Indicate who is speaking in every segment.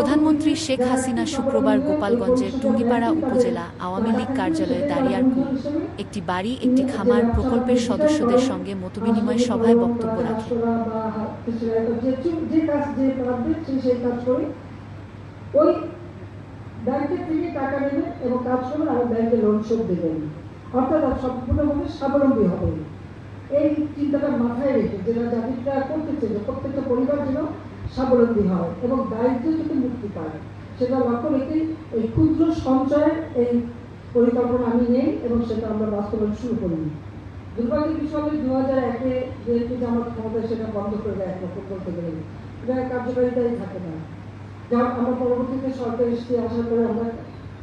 Speaker 1: প্রধানমন্ত্রী শেখ হাসিনা শুক্রবার গোপালগঞ্জের টুঙ্গিপাড়া উপজেলা আওয়ামী লীগ কার্যালয়ে দাঁড়িয়ারকুল একটি বাড়ি, একটি খামার প্রকল্পের সদস্যদের সঙ্গে মতবিনিময় সভায় বক্তব্য রাখেন।
Speaker 2: ব্যাংকের থেকে টাকা নেবেন এবং কাজ করবেন আর ব্যাংকে লোন শোধ দেবেন। অর্থাৎ সম্পূর্ণভাবে স্বাবলম্বী হবে এই চিন্তাটা মাথায় রেখে যেটা জাতিটা করতেছে প্রত্যেকটা পরিবার যেন স্বাবলম্বী হয় এবং দারিদ্র থেকে মুক্তি পায় সেটা লক্ষ্য রেখে এই ক্ষুদ্র সঞ্চয়ের এই পরিকল্পনা আমি নেই এবং সেটা আমরা বাস্তবায়ন শুরু করি দুর্ভাগ্যের বিষয় দু হাজার একে যেহেতু যে আমার ক্ষমতা সেটা বন্ধ করে দেয় একরকম বলতে গেলে এটা কার্যকারিতাই থাকে না। যা আমরা পরবর্তীতে সরকার এসে আসার পরে আমরা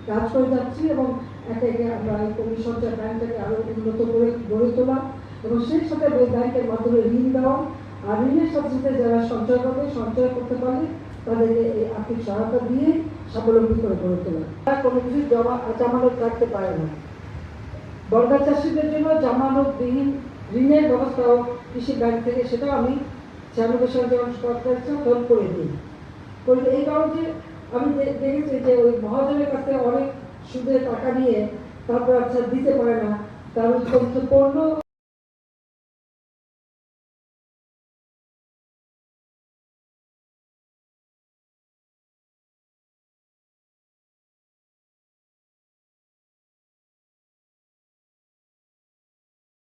Speaker 2: কাজ করে যাচ্ছি এবং একে একে আমরা এই সঞ্চয় ব্যাংকটাকে আরও উন্নত করে গড়ে তোলা এবং সেই সাথে ব্যাংকের মাধ্যমে ঋণ দেওয়া আর ঋণের যারা সঞ্চয় করবে, সঞ্চয় করতে পারলে তাদেরকে এই আর্থিক সহায়তা দিয়ে স্বাবলম্বী করে গড়ে তোলা। তারা কোনো কিছু জমা, জামানত পারে না। বর্গা চাষিদের জন্য ঋণের ব্যবস্থাও কৃষি ব্যাংক থেকে সেটাও আমি তখন করে দিই। এই কারণে আমি দেখেছি যে ওই মহাজনের কাছ অনেক সুদে টাকা নিয়ে তারপর আচ্ছা দিতে পারে না, তার পণ্য